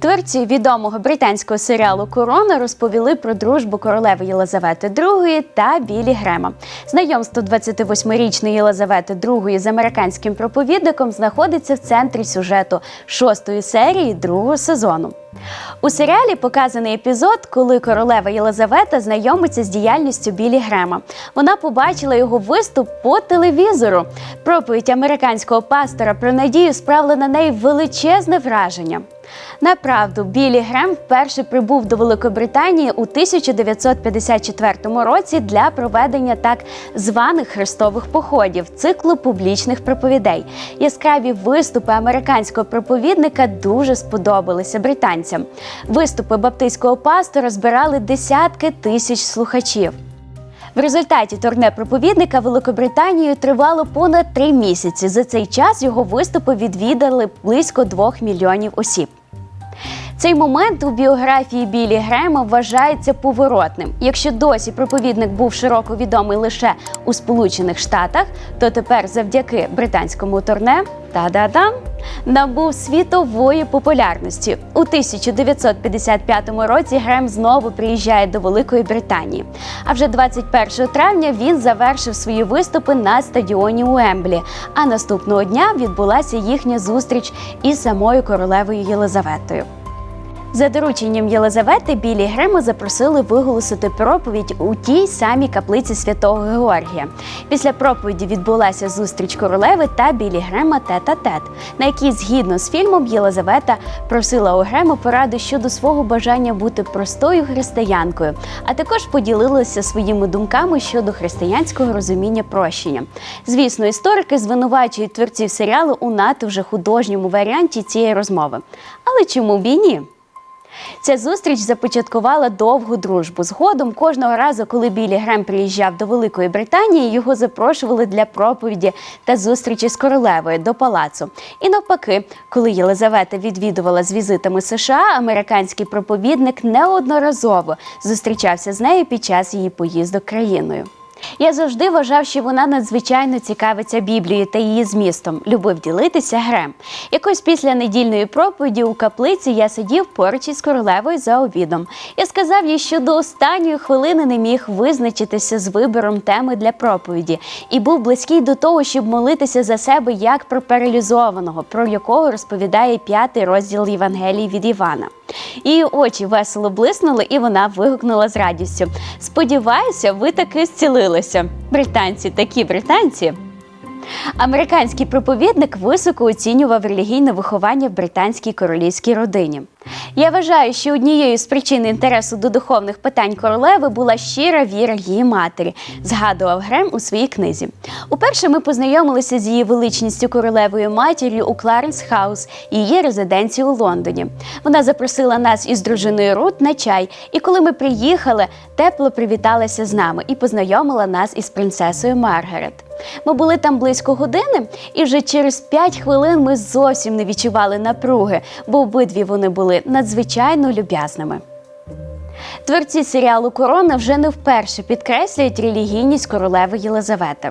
Творці відомого британського серіалу Корона розповіли про дружбу королеви Єлизавети II та Білі Грема. Знайомство 28-річної Єлизавети II з американським проповідником знаходиться в центрі сюжету шостої серії другого сезону. У серіалі показаний епізод, коли королева Єлизавета знайомиться з діяльністю Білі Грема. Вона побачила його виступ по телевізору. Проповідь американського пастора про надію справила на неї величезне враження. Направду, Білі Грем вперше прибув до Великобританії у 1954 році для проведення так званих хрестових походів циклу публічних проповідей. Яскраві виступи американського проповідника дуже сподобалися британцям. Виступи баптистського пастора збирали десятки тисяч слухачів. В результаті турне проповідника Великобританією тривало понад три місяці. За цей час його виступи відвідали близько двох мільйонів осіб. Цей момент у біографії Білі Грема вважається поворотним. Якщо досі проповідник був широко відомий лише у Сполучених Штатах, то тепер завдяки британському турне та-да-дам набув світової популярності. У 1955 році Грем знову приїжджає до Великої Британії. А вже 21 травня він завершив свої виступи на стадіоні Уемблі. А наступного дня відбулася їхня зустріч із самою королевою Єлизаветою. За дорученням Єлизавети Білі Грема запросили виголосити проповідь у тій самій каплиці святого Георгія. Після проповіді відбулася зустріч королеви та Білі Грема тет-а-тет, на якій, згідно з фільмом, Єлизавета просила у Грема поради щодо свого бажання бути простою християнкою, а також поділилася своїми думками щодо християнського розуміння прощення. Звісно, історики звинувачують творців серіалу у надто вже художньому варіанті цієї розмови. Але чому б і ні? Ця зустріч започаткувала довгу дружбу. Згодом кожного разу, коли Білі Грем приїжджав до Великої Британії, його запрошували для проповіді та зустрічі з королевою до палацу. І навпаки, коли Єлизавета відвідувала з візитами США, американський проповідник неодноразово зустрічався з нею під час її поїздок країною. Я завжди вважав, що вона надзвичайно цікавиться Біблією та її змістом, любив ділитися грем. Якось після недільної проповіді у каплиці я сидів поруч із королевою за обідом. Я сказав їй, що до останньої хвилини не міг визначитися з вибором теми для проповіді і був близький до того, щоб молитися за себе як про паралізованого, про якого розповідає п'ятий розділ Євангелії від Івана. Її очі весело блиснули, і вона вигукнула з радістю: Сподіваюся, ви таки зцілилися. Британці, такі британці. Американський проповідник високо оцінював релігійне виховання в британській королівській родині. Я вважаю, що однією з причин інтересу до духовних питань королеви була щира віра її матері, згадував Грем у своїй книзі. Уперше ми познайомилися з її величністю королевою матір'ю у Кларенс Хаус, її резиденції у Лондоні. Вона запросила нас із дружиною Рут на чай, і коли ми приїхали, тепло привіталася з нами і познайомила нас із принцесою Маргарет. Ми були там близько години, і вже через п'ять хвилин ми зовсім не відчували напруги, бо обидві вони надзвичайно люб'язними. Творці серіалу Корона вже не вперше підкреслюють релігійність королеви Єлизавети.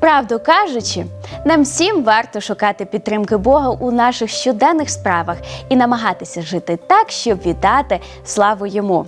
Правду кажучи, нам всім варто шукати підтримки Бога у наших щоденних справах і намагатися жити так, щоб віддати славу йому.